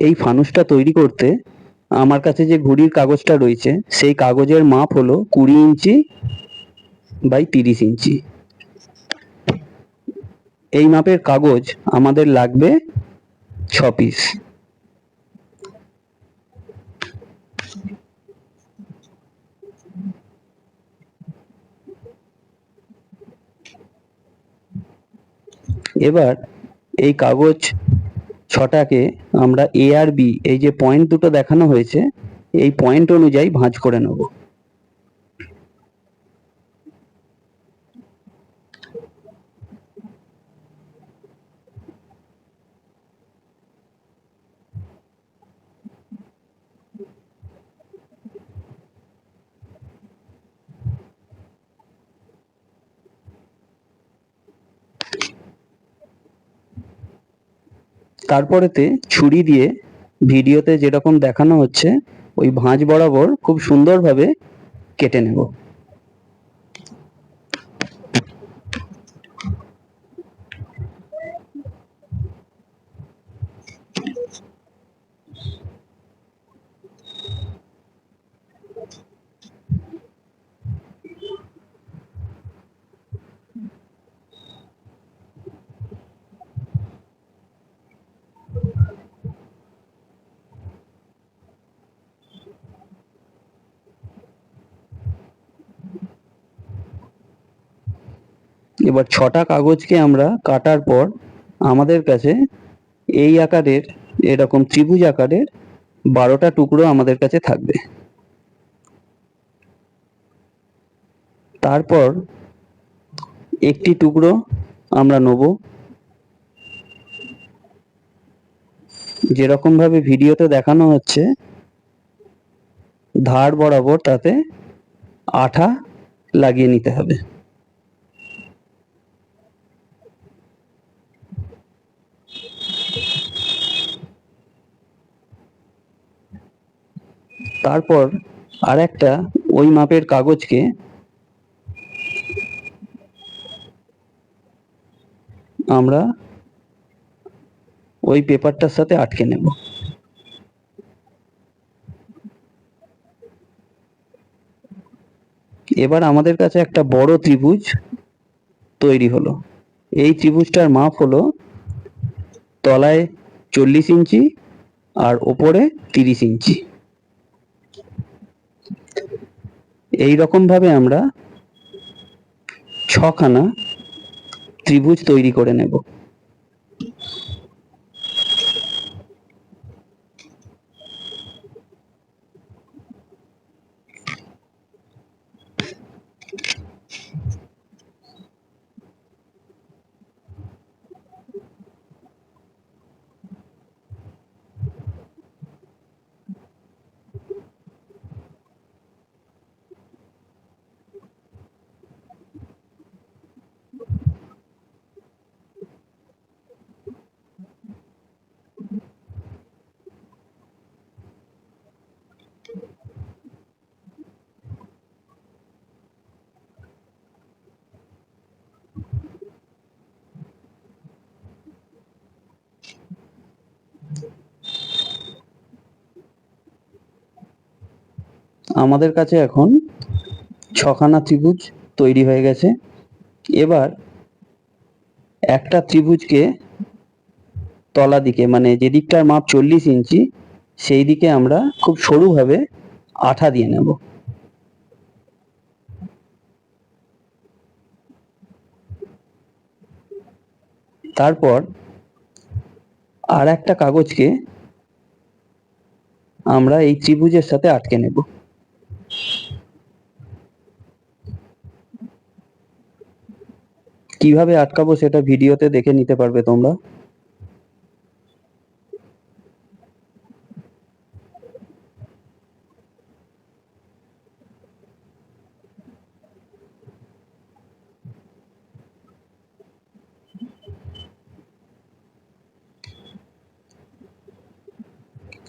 এই ফানুসটা তৈরি করতে আমার কাছে যে ঘুড়ির কাগজটা রয়েছে, সেই কাগজের মাপ হলো কুড়ি ইঞ্চি বাই তিরিশ ইঞ্চি। এই মাপের কাগজ আমাদের লাগবে ছ পিস এবার এই কাগজ ছটাকে আমরা এ আর বি এই যে পয়েন্ট দুটো দেখানো হয়েছে, এই পয়েন্ট অনুযায়ী ভাঁজ করে নেব। তারপরেতে ছুরি দিয়ে ভিডিওতে যেরকম দেখানো হচ্ছে ওই ভাঁজ বরাবর খুব সুন্দরভাবে কেটে নেব। এবার ছটা কাগজকে আমরা কাটার পর আমাদের কাছে এই আকারের এরকম ত্রিভুজ আকারের বারোটা টুকরো আমাদের কাছে থাকবে। তারপর একটি টুকরো আমরা নেব। যেরকম ভাবে ভিডিওতে দেখানো হচ্ছে, ধার বরাবর তাতে আঠা লাগিয়ে নিতে হবে। তারপর আর একটা ওই মাপের কাগজকে আমরা ওই পেপারটার সাথে আটকে নেব। এবার আমাদের কাছে একটা বড় ত্রিভুজ তৈরি হলো। এই ত্রিভুজটার মাপ হলো তলায় চল্লিশ ইঞ্চি আর ওপরে তিরিশ ইঞ্চি। এই রকম ভাবে আমরা ছখানা ত্রিভুজ তৈরি করে নেব। আমাদের কাছে এখন ছখানা ত্রিভুজ তৈরি হয়ে গেছে। এবার একটা ত্রিভুজকে তলা দিকে মানে যেদিকটার মাপ চল্লিশ ইঞ্চি, সেই দিকে আমরা খুব সরুভাবে আঠা দিয়ে নেব। তারপর আর একটা কাগজকে আমরা এই ত্রিভুজের সাথে আটকে নেব। কীভাবে আটকাবো সেটা ভিডিওতে দেখে নিতে পারবে তোমরা?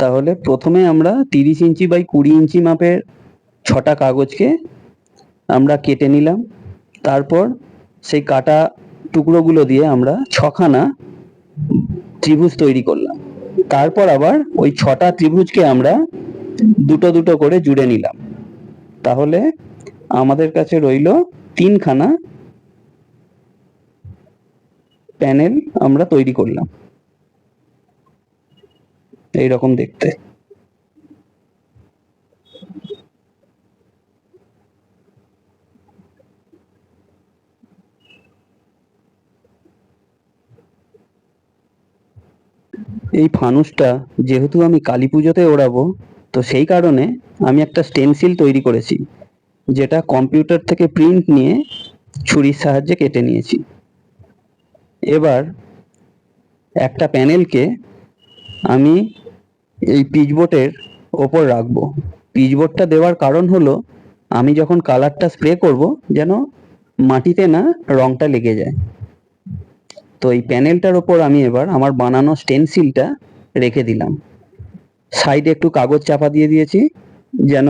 তাহলে প্রথমে আমরা তিরিশ ইঞ্চি বাই কুড়ি ইঞ্চি মাপের ছটা কাগজকে আমরা কেটে নিলাম। তারপর সেই কাটা টুকরোগুলো দিয়ে আমরা ছখানা ত্রিভুজ তৈরি করলাম। তারপর আবার ওই ছটা ত্রিভুজকে আমরা দুটো দুটো করে জুড়ে নিলাম। তাহলে আমাদের কাছে রইল তিনখানা প্যানেল আমরা তৈরি করলাম। এই রকম দেখতে। এই ফানুসটা যেহেতু আমি কালী পুজোতে ওড়াবো, তো সেই কারণে আমি একটা স্টেনসিল তৈরি করেছি, যেটা কম্পিউটার থেকে প্রিন্ট নিয়ে ছুরির সাহায্যে কেটে নিয়েছি। এবার একটা প্যানেলকে আমি এই পিচবোর্ডের ওপর রাখব। পিচবোর্ডটা দেওয়ার কারণ হলো, আমি যখন কালারটা স্প্রে করব, যেন মাটিতে না রংটা লেগে যায়। তো এই প্যানেলটার ওপর আমি এবার আমার বানানো স্টেনসিলটা রেখে দিলাম। সাইডে একটু কাগজ চাপা দিয়ে দিয়েছি, যেন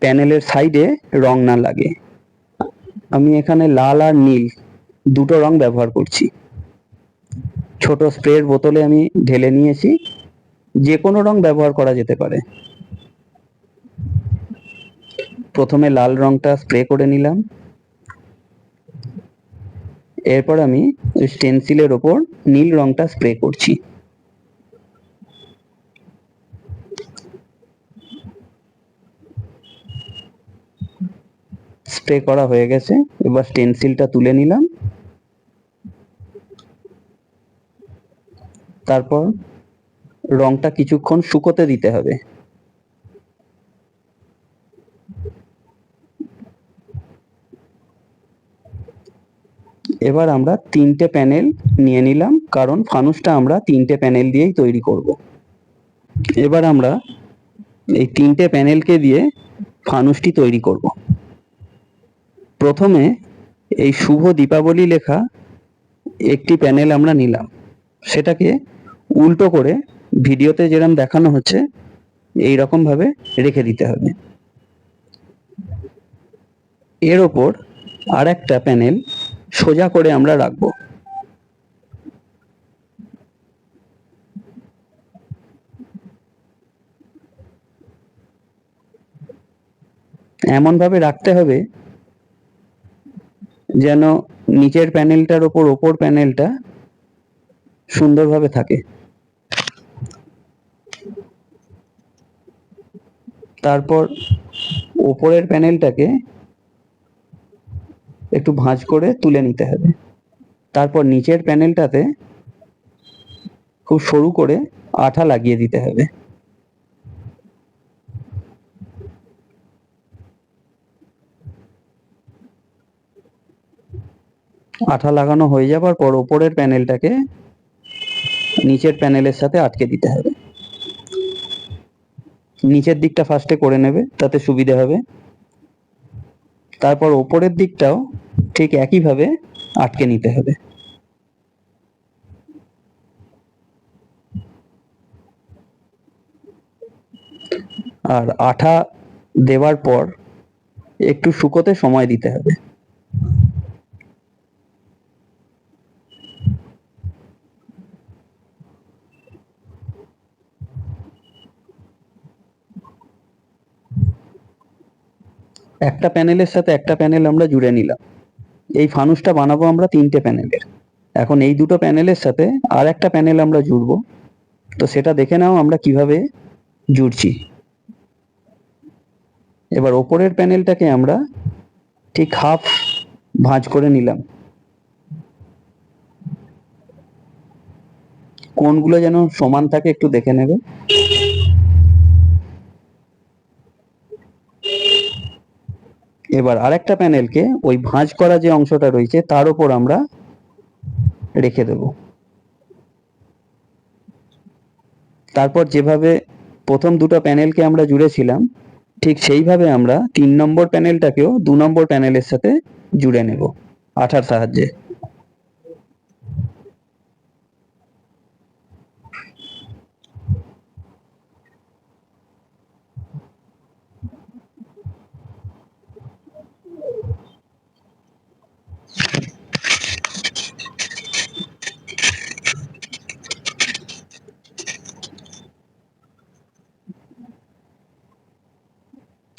প্যানেলের সাইডে রং না লাগে। আমি এখানে লাল আর নীল দুটো রং ব্যবহার করছি। ছোট স্প্রের বোতলে আমি ঢেলে নিয়েছি, যে কোনো রং ব্যবহার করা যেতে পারে। প্রথমে লাল রংটা স্প্রে করে নিলাম। এরপর আমি স্টেনসিলের ওপর নীল রংটা স্প্রে করছি। স্প্রে করা হয়ে গেছে, এবার স্টেনসিলটা তুলে নিলাম। তারপর রংটা কিছুক্ষণ শুকোতে দিতে হবে। এবার আমরা তিনটে প্যানেল নিয়ে নিলাম, কারণ ফানুসটা আমরা তিনটে প্যানেল দিয়েই তৈরি করব। এবার আমরা এই তিনটে প্যানেলকে দিয়ে ফানুসটি তৈরি করব। প্রথমে এই শুভ দীপাবলি লেখা একটি প্যানেল আমরা নিলাম। সেটাকে উল্টো করে ভিডিওতে যেরকম দেখানো হচ্ছে এই রকম ভাবে রেখে দিতে হবে। এর ওপর আর একটা প্যানেল সোজা করে আমরা রাখব। এমন ভাবে রাখতে হবে যেন নিচের প্যানেলটার ওপর ওপর প্যানেলটা সুন্দরভাবে থাকে। তারপর ওপরের প্যানেলটাকে একটু ভাঁজ করে তুলে নিতে হবে। তারপর নিচের প্যানেলটাতে খুব সরু করে আঠা লাগিয়ে দিতে হবে। আঠা লাগানো হয়ে যাবার পর ওপরের প্যানেলটাকে নিচের প্যানেলের সাথে আটকে দিতে হবে। নিচের দিকটা ফার্স্টে করে নেবে, তাতে সুবিধে হবে। তারপর ওপরের দিকটাও ঠিক একইভাবে আটকে নিতে হবে। আর আঠা দেওয়ার পর একটু শুকোতে সময় দিতে হবে। একটা প্যানেলের সাথে একটা প্যানেল আমরা জুড়ে নিলাম। এই ফানুসটা বানাবো আমরা তিনটে প্যানেলের এখন এই দুটো প্যানেলের সাথে আর একটা প্যানেল আমরা জুড়বো। তো সেটা দেখে নাও আমরা কীভাবে জুড়ছি। এবার ওপরের প্যানেলটাকে আমরা ঠিক হাফ ভাঁজ করে নিলাম। কোনগুলো যেন সমান থাকে একটু দেখে নেবে। এবার আরেকটা প্যানেলকে ওই ভাঁজ করা যে অংশটা রয়েছে, তার উপর আমরা রেখে দেব। তারপর যেভাবে প্রথম দুটো প্যানেলকে আমরা জুড়েছিলাম, ঠিক সেইভাবে আমরা তিন নম্বর প্যানেলটাকেও দু নম্বর প্যানেলের সাথে জুড়ে নেব, আঠার সাহায্যে।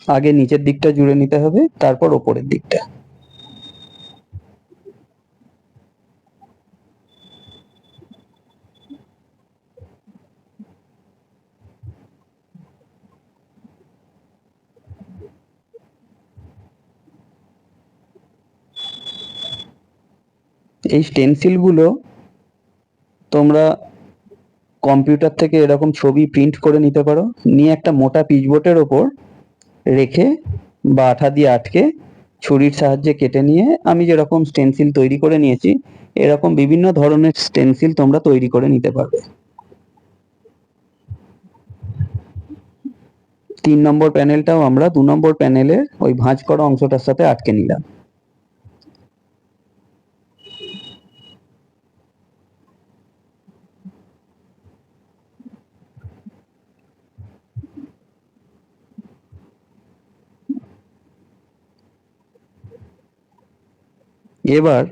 আগে নিচের দিকটা জুড়ে নিতে হবে, তারপর ওপরের দিকটা। এই স্টেনসিলগুলো তোমরা কম্পিউটার থেকে এরকম ছবি প্রিন্ট করে নিতে পারো। নিয়ে একটা মোটা পিচবোর্ডের ওপর রেখে বা আঠা দিয়ে আটকে ছুরির সাহায্যে কেটে নিয়ে আমি যেরকম স্টেনসিল তৈরি করে নিয়েছি, এরকম বিভিন্ন ধরনের স্টেনসিল তোমরা তৈরি করে নিতে পারবে। তিন নম্বর প্যানেলটাও আমরা দু নম্বর প্যানেলের ওই ভাঁজ করা অংশটার সাথে আটকে নিলাম। এবার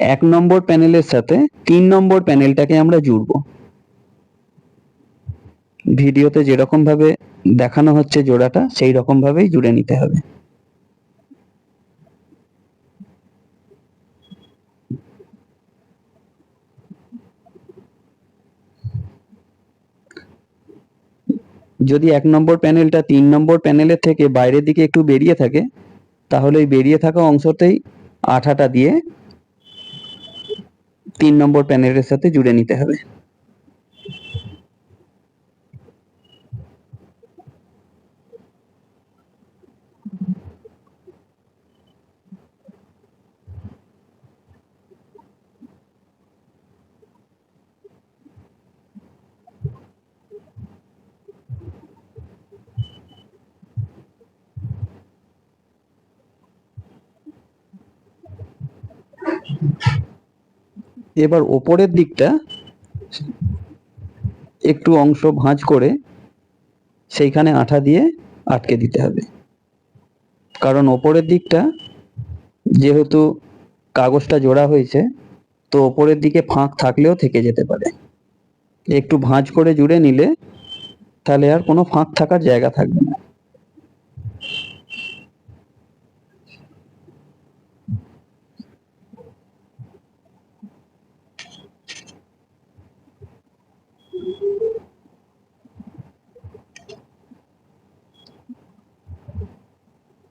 এক নম্বর প্যানেলের সাথে তিন নম্বর প্যানেলটাকে আমরা জুড়ব। ভিডিওতে যেরকম ভাবে দেখানো হচ্ছে জোড়াটা, সেই রকম ভাবেই জুড়ে নিতে হবে। যদি এক নম্বর প্যানেলটা তিন নম্বর প্যানেলের থেকে বাইরের দিকে একটু বেরিয়ে থাকে, তাহলে ওই বেরিয়ে থাকা অংশতেই আঠাটা দিয়ে তিন নম্বর প্যানেলের সাথে জুড়ে নিতে হবে। এবার ওপরের দিকটা একটু অংশ ভাঁজ করে সেইখানে আঠা দিয়ে আটকে দিতে হবে। কারণ ওপরের দিকটা যেহেতু কাগজটা জোড়া হয়েছে, তো ওপরের দিকে ফাঁক থাকলেও থেকে যেতে পারে। একটু ভাঁজ করে জুড়ে নিলে তাহলে আর কোনো ফাঁক থাকার জায়গা থাকবে না।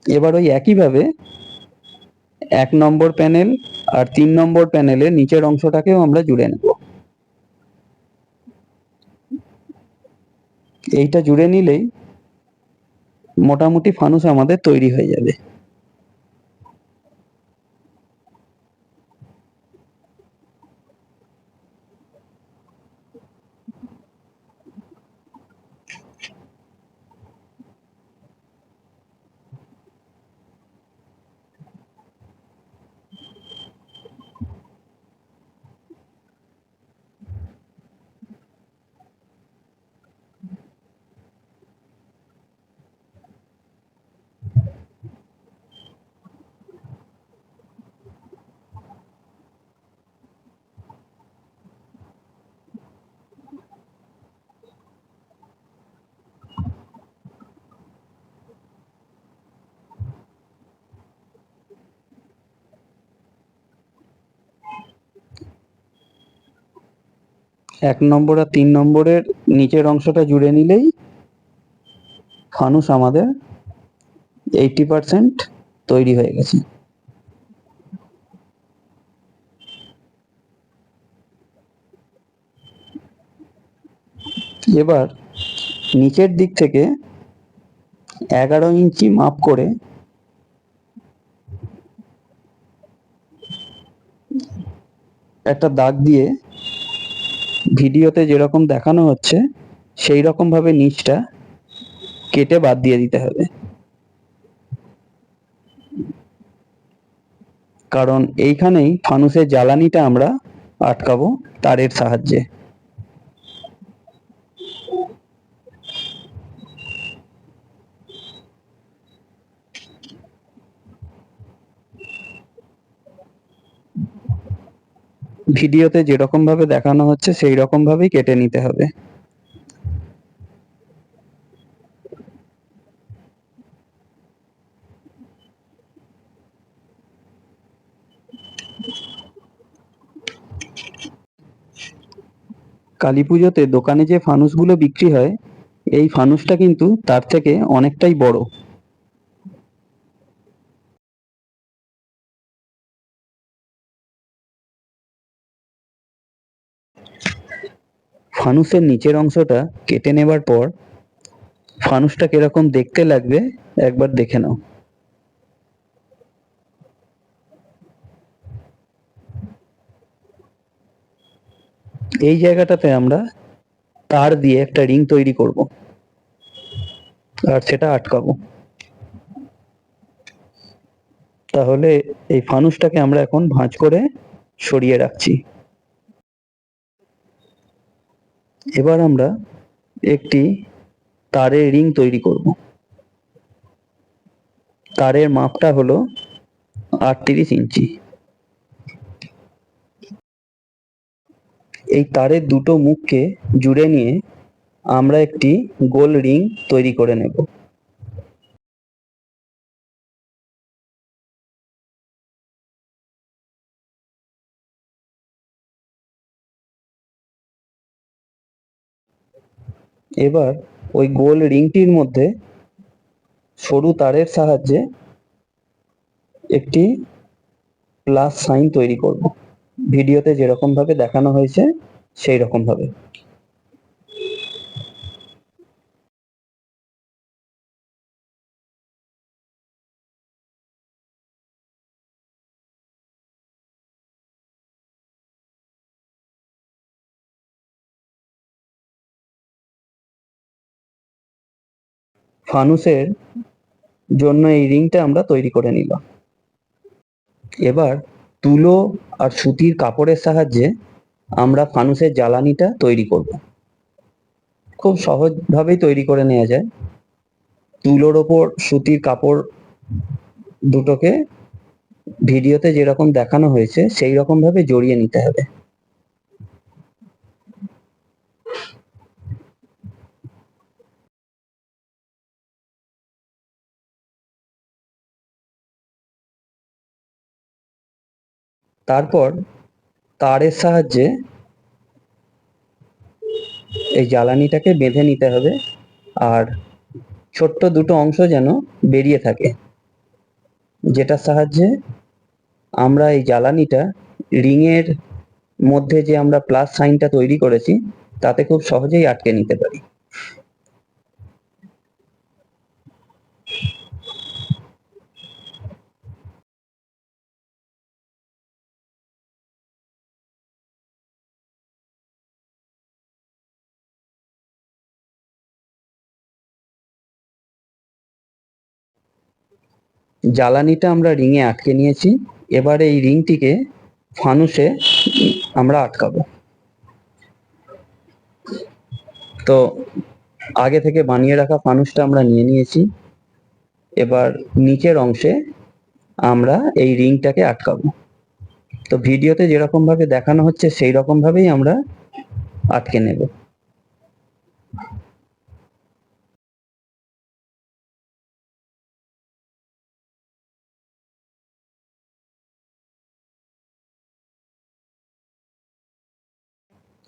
এবার ওই একইভাবে এক নম্বর প্যানেল আর তিন নম্বর প্যানেলের নিচের অংশটাকেও আমরা জুড়ে নেব। এইটা জুড়ে নিলেই মোটামুটি ফানুস আমাদের তৈরি হয়ে যাবে। এক নম্বর আর তিন নম্বরের নিচের অংশটা জুড়ে নিলেই ফানুস আমাদের এইটি পারসেন্ট তৈরি হয়ে গেছে। এবার নিচের দিক থেকে এগারো ইঞ্চি মাপ করে একটা দাগ দিয়ে ভিডিওতে যেরকম দেখানো হচ্ছে, সেই রকম ভাবে নিচটা কেটে বাদ দিয়ে দিতে হবে। কারণ এইখানেই ফানুসের জ্বালানিটা আমরা আটকাবো তারের সাহায্যে। ভিডিওতে যেরকম ভাবে দেখানো হচ্ছে সেই রকম ভাবেই কেটে নিতে হবে। কালীপুজোতে দোকানে যে ফানুসগুলো বিক্রি হয়, এই ফানুসটা কিন্তু তার থেকে অনেকটাই বড়। ফানুসের নিচের অংশটা কেটে নেবার পর ফানুসটা কীরকম দেখতে লাগবে একবার দেখে নাও। এই জায়গাটাতে আমরা তার দিয়ে একটা রিং তৈরি করব আর সেটা আটকাবো। তাহলে এই ফানুসটাকে আমরা এখন ভাঁজ করে সরিয়ে রাখছি। এবার আমরা একটি তারের রিং তৈরি করব। তারের মাপটা হলো আটত্রিশ ইঞ্চি। এই তারের দুটো মুখকে জুড়ে নিয়ে আমরা একটি গোল রিং তৈরি করে নেব। এবার ওই গোল রিংটির মধ্যে সরু তারের সাহায্যে একটি প্লাস সাইন তৈরি করব। ভিডিওতে যেরকম ভাবে দেখানো হয়েছে সেই রকম ভাবে ফানুসের জন্য এই রিংটা আমরা তৈরি করে নিলাম। এবার তুলো আর সুতির কাপড়ের সাহায্যে আমরা ফানুসের জ্বালানিটা তৈরি করব। খুব সহজভাবেই তৈরি করে নেওয়া যায়। তুলোর ওপর সুতির কাপড় দুটোকে ভিডিওতে যেরকম দেখানো হয়েছে, সেই রকম ভাবে জড়িয়ে নিতে হবে। তারপর তারের সাহায্যে এই জ্বালানিটাকে বেঁধে নিতে হবে আর ছোট্ট দুটো অংশ যেন বেরিয়ে থাকে। যেটার সাহায্যে আমরা এই জ্বালানিটা রিংয়ের মধ্যে যে আমরা প্লাস সাইনটা তৈরি করেছি, তাতে খুব সহজেই আটকে নিতে পারি। জ্বালানিটা আমরা রিংয়ে আটকে নিয়েছি। এবার এই রিংটিকে ফানুসে আমরা আটকাবো। তো আগে থেকে বানিয়ে রাখা ফানুসটা আমরা নিয়ে নিয়েছি। এবার নিচের অংশে আমরা এই রিংটাকে আটকাবো। তো ভিডিওতে যেরকম ভাবে দেখানো হচ্ছে সেই রকম ভাবেই আমরা আটকে নেব।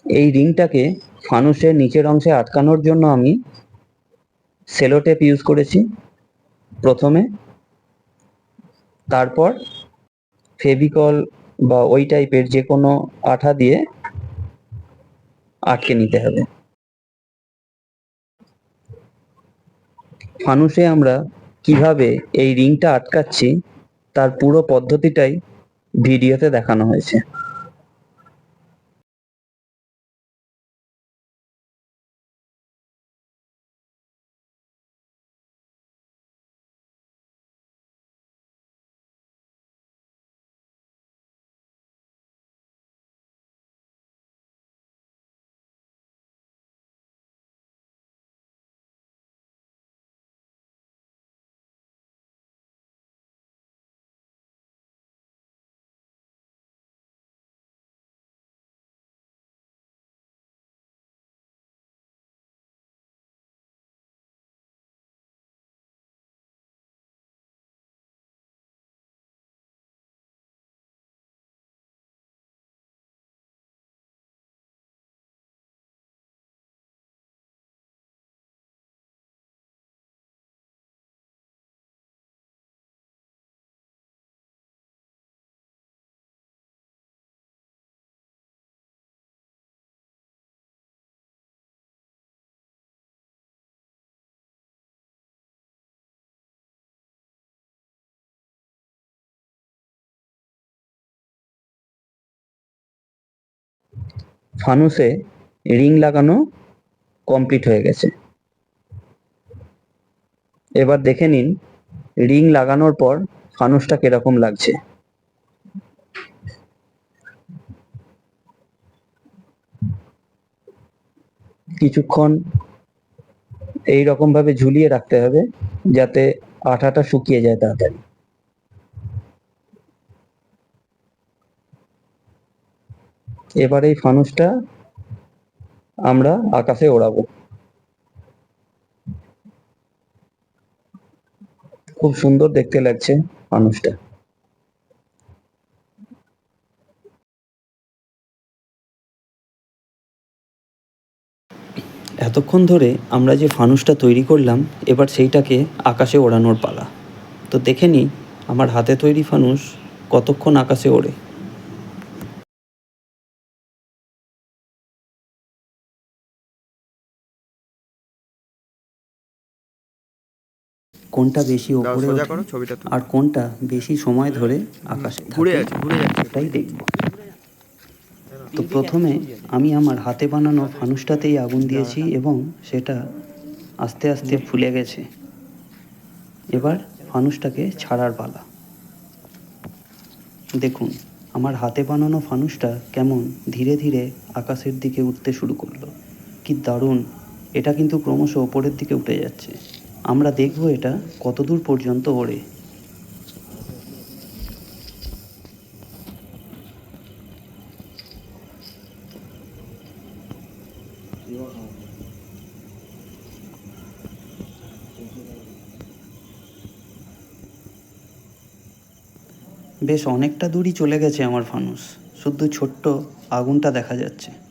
এই রিংটাকে ফানুসের নিচের অংশে আটকানোর জন্য আমি সেলো টেপ ইউজ করেছি, প্রথমে। তারপর ফেভিকল বা ওই টাইপের যে কোনো আঠা দিয়ে আটকে নিতে হবে। ফানুসে আমরা কীভাবে এই রিংটা আটকাচ্ছি, তার পুরো পদ্ধতিটাই ভিডিওতে দেখানো হয়েছে। ফানুসে রিং লাগানো কমপ্লিট হয়ে গেছে। এবার দেখে নিন, রিং লাগানোর পর ফানুসটা কীরকম লাগছে। কিছুক্ষণ এই রকম ভাবে ঝুলিয়ে রাখতে হবে, যাতে আঠাটা শুকিয়ে যায় তাড়াতাড়ি। এবার এই ফানুসটা আমরা আকাশে ওড়াবো। খুব সুন্দর দেখতে লাগছে ফানুসটা। এতক্ষণ ধরে আমরা যে ফানুসটা তৈরি করলাম, এবার সেইটাকে আকাশে ওড়ানোর পালা। তো দেখে নিই, আমার হাতে তৈরি ফানুস কতক্ষণ আকাশে ওড়ে। কোনটা বেশি ওপরে। আর কোনটা বেশি সময় ধরে আকাশে ঘুরে থাকে ঘুরে যাচ্ছে। সেটাই দেখব। তো প্রথমে আমি আমার হাতে বানানো ফানুসটাতেই আগুন দিয়েছি এবং সেটা আস্তে আস্তে ফুলে গেছে। এবার ফানুসটাকে ছাড়ার পালা। দেখুন আমার হাতে বানানো ফানুসটা কেমন ধীরে ধীরে আকাশের দিকে উঠতে শুরু করল। কি দারুণ! এটা কিন্তু ক্রমশ ওপরের দিকে উঠে যাচ্ছে। আমরা দেখব এটা কতদূর পর্যন্ত ওড়ে। বেশ, অনেকটা দূরই চলে গেছে আমার ফানুস। শুধু ছোট্ট আগুনটা দেখা যাচ্ছে।